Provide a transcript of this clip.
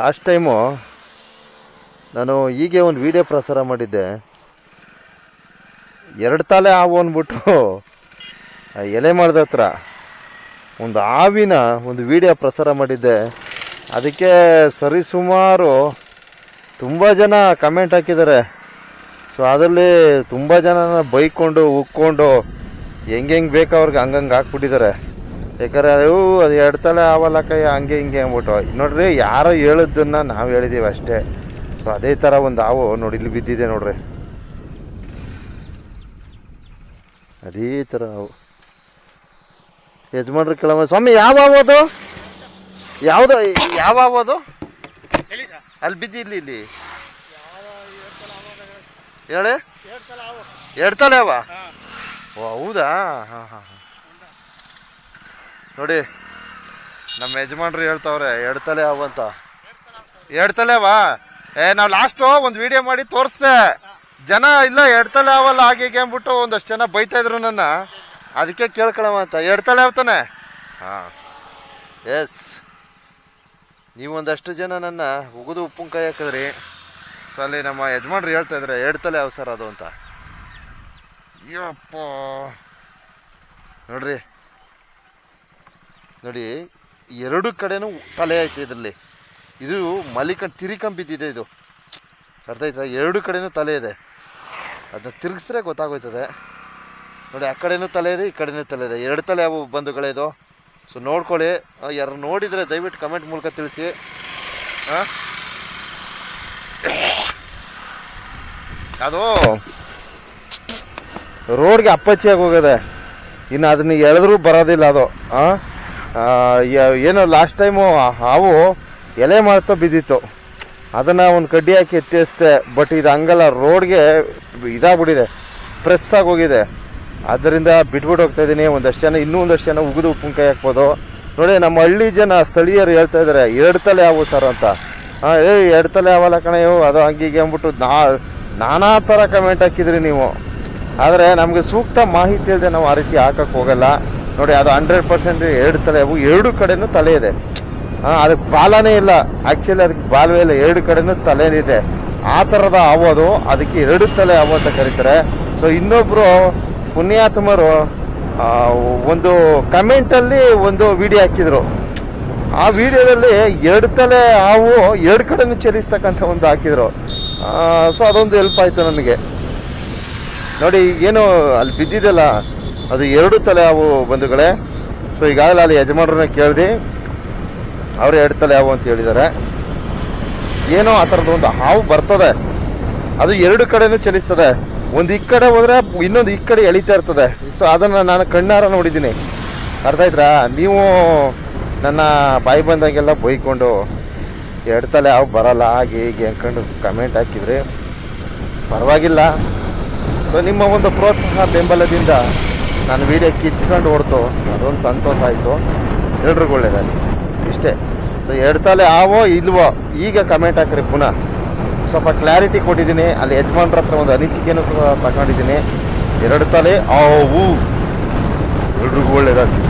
Last time ನಾನು ಹೀಗೆ ಒಂದು ವಿಡಿಯೋ ಪ್ರಸಾರ ಮಾಡಿದ್ದೆ. ಎರಡು ತಲೆ ಹಾವು ಅಂದ್ಬಿಟ್ಟು ಎಲೆ ಮರದ ಹತ್ರ ಒಂದು ಹಾವಿನ ಒಂದು ವಿಡಿಯೋ ಪ್ರಸಾರ ಮಾಡಿದ್ದೆ. ಅದಕ್ಕೆ ಸರಿಸುಮಾರು ತುಂಬ ಜನ ಕಮೆಂಟ್ ಹಾಕಿದ್ದಾರೆ. ಸೊ ಅದರಲ್ಲಿ ತುಂಬ ಜನನ ಬೈಕೊಂಡು, ಉಕ್ಕೊಂಡು, ಹೆಂಗೆ ಬೇಕು ಅವ್ರಿಗೆ ಹಂಗಂಗೆ ಹಾಕ್ಬಿಟ್ಟಿದ್ದಾರೆ. ಯಾಕಂದ್ರೆ ಅವು ಅದು ಎರಡು ತಲೆ ಆವಲ್ಲ ಕೈ ಹಂಗೆ ಹಿಂಗೆ ಅಂದ್ಬಿಟ್ಟು. ನೋಡ್ರಿ ಯಾರೋ ಹೇಳಿದ್ದನ್ನ ನಾವು ಹೇಳಿದೀವಿ ಅಷ್ಟೇ. ಸೊ ಅದೇ ಥರ ಒಂದು ಹಾವು ನೋಡಿ ಇಲ್ಲಿ ಬಿದ್ದಿದೆ ನೋಡ್ರಿ. ಅದೇ ಥರ ಹಾವು. ಯಜಮಾನ್ರಿ ಕೇಳಮ್ಮ ಸ್ವಾಮಿ ಯಾವ ಹಾವು ಅದು? ಯಾವ್ದು ಯಾವ ಹಾವು ಅದು? ಅಲ್ಲಿ ಬಿದ್ದಿಲ್ಲ ಇಲ್ಲಿ. ಹೇಳಿ. ಎರಡು ತಲೆ ಹಾಂ. ಓ ಹೌದಾ? ಹಾಂ ಹಾಂ ಹಾಂ. ನೋಡಿ, ನಮ್ಮ ಯಜಮಾನ್ರು ಹೇಳ್ತಾವ್ರೆ, ಎರಡು ತಲೆ ಅವ ಅಂತ. ಎರಡು ತಲೆ ಅವ ಏ, ನಾವು ಲಾಸ್ಟು ಒಂದು ವಿಡಿಯೋ ಮಾಡಿ ತೋರಿಸ್ದೆ. ಜನ ಇಲ್ಲ, ಎರಡು ತಲೆ ಅವಲ್ಲ ಹಾಗೆ ಅಂದ್ಬಿಟ್ಟು ಒಂದಷ್ಟು ಜನ ಬೈತಾ ಇದ್ರು ನನ್ನ. ಅದಕ್ಕೆ ಕೇಳ್ಕೊಳವ ಅಂತ. ಎರಡು ತಲೆ ಅವತಾನೆ ಹಾಂ. ಎಸ್ ನೀವೊಂದಷ್ಟು ಜನ ನನ್ನ ಉಗಿದು ಕೈ ಹಾಕಿದ್ರಿ. ಸೊ ಅಲ್ಲಿ ನಮ್ಮ ಯಜಮಾನ್ರು ಹೇಳ್ತಾ ಇದ್ರೆ, ಎರಡು ತಲೆ ಅವ ಸರ್ ಅದು ಅಂತ. ಯಪ್ಪ. ನೋಡ್ರಿ ನೋಡಿ, ಎರಡು ಕಡೆನೂ ತಲೆ ಐತೆ ಇದರಲ್ಲಿ. ಇದು ಮಲಿಕಂಡು ತಿರಿಕಂಬಿದ್ದಿದೆ ಇದು. ಅರ್ಥ ಆಯ್ತಾ? ಎರಡು ಕಡೆನೂ ತಲೆ ಇದೆ. ಅದನ್ನ ತಿರುಗಿಸ್ರೆ ಗೊತ್ತಾಗೋಯ್ತದೆ. ನೋಡಿ, ಆ ಕಡೆನೂ ತಲೆ ಇದೆ, ಈ ಕಡೆನೂ ತಲೆ ಇದೆ. ಎರಡು ತಲೆ ಯಾವ ಬಂಧುಗಳೇ ಇದು ಸೊ ನೋಡ್ಕೊಳ್ಳಿ ಯಾರು ನೋಡಿದರೆ ದಯವಿಟ್ಟು ಕಮೆಂಟ್ ಮೂಲಕ ತಿಳಿಸಿ. ಹಾಂ ಅದು ರೋಡ್ಗೆ ಅಪ್ಪಚ್ಚಿಯಾಗಿ ಹೋಗಿದೆ. ಇನ್ನು ಅದನ್ನ ಎಳೆದ್ರೂ ಬರೋದಿಲ್ಲ ಅದು. ಆ? ಏನೋ ಲಾಸ್ಟ್ ಟೈಮು ಹಾವು ಎಲೆ ಮಾಡ್ತಾ ಬಿದ್ದಿತ್ತು. ಅದನ್ನು ಒಂದು ಕಡ್ಡಿ ಹಾಕಿ ಎತ್ತಿಸ್ತೆ ಬಟ್ ಇದು ಹಂಗಲ್ಲ ರೋಡ್ಗೆ ಇದಾಗ್ಬಿಟ್ಟಿದೆ ಪ್ರೆಸ್ ಆಗಿ ಹೋಗಿದೆ ಅದರಿಂದ ಬಿಟ್ಬಿಟ್ಟು ಹೋಗ್ತಾ ಇದ್ದೀನಿ, ಒಂದಷ್ಟು ಜನ ಇನ್ನೂ ಒಂದಷ್ಟು ಜನ ಉಗಿದು ಉಪ್ಪಿನಕಾಯಿ ಹಾಕ್ಬೋದು. ನೋಡಿ, ನಮ್ಮ ಹಳ್ಳಿ ಜನ, ಸ್ಥಳೀಯರು ಹೇಳ್ತಾ ಇದ್ದಾರೆ ಎರಡು ತಲೆ ಹಾವು ಸರ್ ಅಂತ. ಹಾಂ ಏ, ಎರಡು ತಲೆ ಹಾವಲ್ಲ ಕಣಯ್ಯೋ ಅದು ಹಂಗೆ ಹೀಗೆ ಅಂದ್ಬಿಟ್ಟು ನಾ, ನಾನಾ ಥರ ಕಮೆಂಟ್ ಹಾಕಿದ್ರಿ ನೀವು. ಆದರೆ ನಮಗೆ ಸೂಕ್ತ ಮಾಹಿತಿ ಇಲ್ಲದೆ ನಾವು ಆ ರೀತಿ ಹಾಕಕ್ಕೆ ಹೋಗಲ್ಲ. ನೋಡಿ, ಅದು ಹಂಡ್ರೆಡ್ ಪರ್ಸೆಂಟ್ ಎರಡು ತಲೆ, ಅವು ಎರಡು ಕಡೆನೂ ತಲೆ ಇದೆ. ಅದಕ್ಕೆ ಬಾಲನೇ ಇಲ್ಲ. ಆ್ಯಕ್ಚುಲಿ ಅದಕ್ಕೆ ಬಾಲವೇ ಇಲ್ಲ. ಎರಡು ಕಡೆನೂ ಇದೆ. ಆ ಥರದ ಹಾವು ಅದು. ಅದಕ್ಕೆ ಎರಡು ತಲೆ ಹಾವು ಅಂತ ಕರೀತಾರೆ. ಸೊ ಇನ್ನೊಬ್ಬರು ಪುಣ್ಯಾತ್ಮರು ಒಂದು ಕಮೆಂಟಲ್ಲಿ ಒಂದು ವಿಡಿಯೋ ಹಾಕಿದ್ರು. ಆ ವಿಡಿಯೋದಲ್ಲಿ ಎರಡು ತಲೆ ಹಾವು ಎರಡು ಕಡೆನೂ ಚಲಿಸ್ತಕ್ಕಂಥ ಒಂದು ಹಾಕಿದ್ರು. ಸೊ ಅದೊಂದು ಹೆಲ್ಪ್ ಆಯ್ತು ನನಗೆ ನೋಡಿ, ಏನು, ಅಲ್ಲಿ ಬಿದ್ದಿದೆಲ್ಲ ಅದು ಎರಡು ತಲೆ ಹಾವು ಬಂಧುಗಳೇ. ಸೊ ಈಗಾಗಲೇ ಅಲ್ಲಿ ಯಜಮಾನ್ರನ್ನ ಕೇಳಿದೆ, ಅವರು ಎರಡು ತಲೆ ಯಾವು ಅಂತ ಹೇಳಿದ್ದಾರೆ. ಏನೋ ಆ ಥರದ ಒಂದು ಹಾವು ಬರ್ತದೆ. ಅದು ಎರಡು ಕಡೆನೂ ಚಲಿಸ್ತದೆ. ಒಂದು ಈ ಕಡೆ ಹೋದ್ರೆ ಇನ್ನೊಂದು ಈ ಕಡೆ ಎಳಿತಾ ಇರ್ತದೆ. ಸೊ ಅದನ್ನು ನಾನು ಕಣ್ಣಾರ ನೋಡಿದ್ದೀನಿ. ಅರ್ಥ ಆಯ್ತಾ ನೀವು ನನ್ನ ಬಾಯಿ ಬಂದಂಗೆಲ್ಲ ಬೈಕೊಂಡು ಎರಡು ತಲೆ ಹಾವು ಬರಲ್ಲ, ಹಾಗೆ ಹೀಗೆ ಅಂದ್ಕೊಂಡು ಕಮೆಂಟ್ ಹಾಕಿದ್ರಿ ಪರವಾಗಿಲ್ಲ. ಸೊ ನಿಮ್ಮ ಒಂದು ಪ್ರೋತ್ಸಾಹ ಬೆಂಬಲದಿಂದ ನಾನು ವೀಡಿಯೋ ಕಿತ್ಕೊಂಡು ಹೊಡ್ತು. ಅದೊಂದು ಸಂತೋಷ ಆಯಿತು. ಎಲ್ರಿಗೂ ಒಳ್ಳೇದಾಗಿ ಇಷ್ಟೇ. ಸೊ ಎರಡು ತಲೆ ಆವೋ ಇಲ್ವೋ, ಈಗ ಕಮೆಂಟ್ ಹಾಕ್ರಿ ಪುನಃ. ಸ್ವಲ್ಪ ಕ್ಲಾರಿಟಿ ಕೊಟ್ಟಿದ್ದೀನಿ. ಅಲ್ಲಿ ಯಜಮಾನ್ರ ಹತ್ರ ಒಂದು ಅನಿಸಿಕೆಯನ್ನು ತಗೊಂಡಿದ್ದೀನಿ. ಎರಡು ತಲೆ ಆವು. ಎಲ್ರಿಗೂ ಒಳ್ಳೇದಾಗಿ